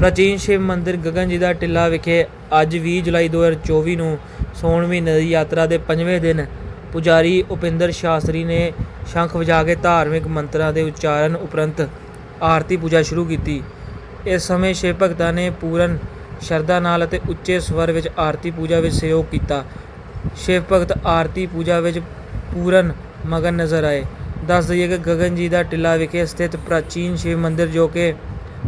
ਪ੍ਰਾਚੀਨ ਸ਼ਿਵ ਮੰਦਿਰ ਗਗਨ ਜੀ ਦਾ ਟਿੱਲਾ ਵਿਖੇ ਅੱਜ 20 ਜੁਲਾਈ 2024 ਨੂੰ ਸੋਨ ਮਹੀਨੇ ਦੀ ਯਾਤਰਾ ਦੇ ਪੰਜਵੇਂ ਦਿਨ ਪੁਜਾਰੀ ਉਪਿੰਦਰ ਸ਼ਾਸਤਰੀ ਨੇ ਸ਼ੰਖ ਵਜਾ ਕੇ ਧਾਰਮਿਕ ਮੰਤਰਾਂ ਦੇ ਉਚਾਰਨ ਉਪਰੰਤ ਆਰਤੀ ਪੂਜਾ ਸ਼ੁਰੂ ਕੀਤੀ। ਇਸ ਸਮੇਂ ਸ਼ਿਵ ਭਗਤਾਂ ਨੇ ਪੂਰਨ ਸ਼ਰਧਾ ਨਾਲ ਅਤੇ ਉੱਚੇ ਸਵਰ ਵਿੱਚ ਆਰਤੀ ਪੂਜਾ ਵਿੱਚ ਸਹਿਯੋਗ ਕੀਤਾ। ਸ਼ਿਵ ਭਗਤ ਆਰਤੀ ਪੂਜਾ ਵਿੱਚ ਪੂਰਨ ਮਗਨ ਨਜ਼ਰ ਆਏ। ਦੱਸ ਦਈਏ ਕਿ ਗਗਨ ਜੀ ਦਾ ਟਿੱਲਾ ਵਿਖੇ ਸਥਿਤ ਪ੍ਰਾਚੀਨ ਸ਼ਿਵ ਮੰਦਿਰ ਜੋ ਕਿ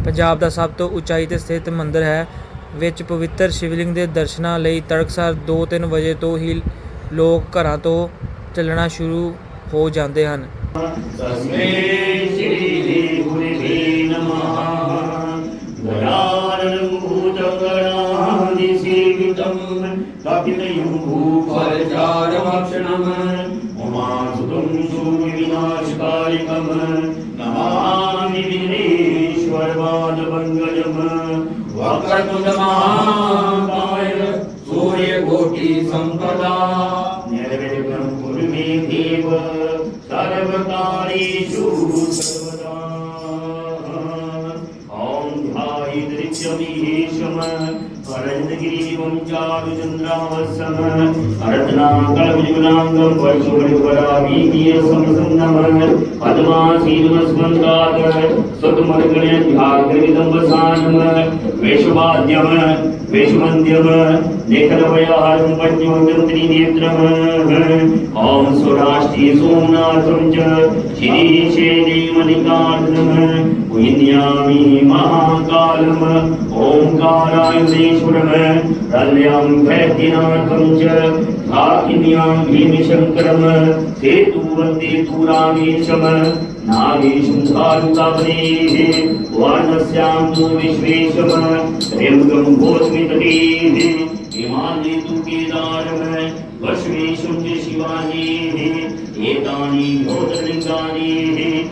ਪੰਜਾਬ ਦਾ ਸਭ ਤੋਂ ਉਚਾਈ ਤੇ ਸਥਿਤ ਮੰਦਿਰ ਹੈ, ਵਿੱਚ ਪਵਿੱਤਰ ਸ਼ਿਵਲਿੰਗ ਦੇ ਦਰਸ਼ਨਾਂ ਲਈ ਤੜਕਸਾਰ 2-3 ਵਜੇ ਤੋਂ ਹੀ ਲੋਕ ਘਰਾਂ ਤੋਂ ਚੱਲਣਾ ਸ਼ੁਰੂ ਹੋ ਜਾਂਦੇ ਹਨ। ਤਸਮੇ ਸ੍ਰੀ ਜੀ ਗੁਰੇ ਨਮः ਗਣਾਰੂਤ ਗਣਾਦਿ ਸੇਵਿਤੰ ਕਪਿਲਯੂ ਭੂਪਰਚਾਰਮਕਸ਼ਣਮ ਉਮਾ ਸੁਤੰ ਸੂਰਿ ਵਿਨਾਸ਼ਕਾਰਿਕੰ ਨਮਾਮि ਵਿਨੇ वक्रतुंड महाकाय सूर्य कोटी संपदा निर्विघ्न कुरु मे देव सर्वकाल ध्यायेन्द्रित्यमीशम अरविन्दगिरिवं चारुचन्द्रावसम अरत्नाकलविजुगुणाङ्गं वर्षुवरिवरावीकीयसंसन्नम पद्मासीनमस्मन्तात् सतमर्गणध्याग्रविदम्बसानम वेषवाद्यम वेषवन्द्यम लेखनवयाहरं पञ्चोदन्त्रिनेत्रम ॐ स्वराष्ट्री सोमनाथं च शिरीशेलीमलिकार्जुनम् पुण्यामि महाकालम्। ओङ्कारायुधेश्वरम् रल्यां वैद्यनाथं च, काकिन्यां भीमशङ्करम् सेतुवन्दे पुरामेशम् नागेशं कारुकावनेः वानस्यां नो विश्वेशम्, त्र्यम्बकं भोस्मितटेः हिमालये तु केदारम्, वश्वेशं च शिवानेः एतानि ज्योतिर्लिङ्गानि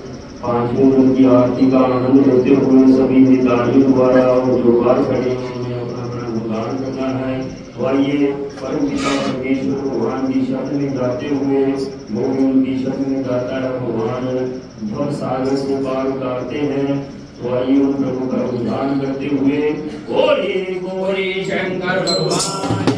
दिन की आरती का आनंद लेते हुए सभी हितारियों द्वारा और जो बाहर खड़े हैं उन्हें अपना अपना गुणगान करना है तो आइए परम पिता परमेश्वर भगवान की शरण में जाते हुए भूमि उनकी शरण में जाता है भगवान भव सागर से पार उतारते हैं तो आइए उन प्रभु का गुणगान करते हुए गोरी गोरी शंकर भगवान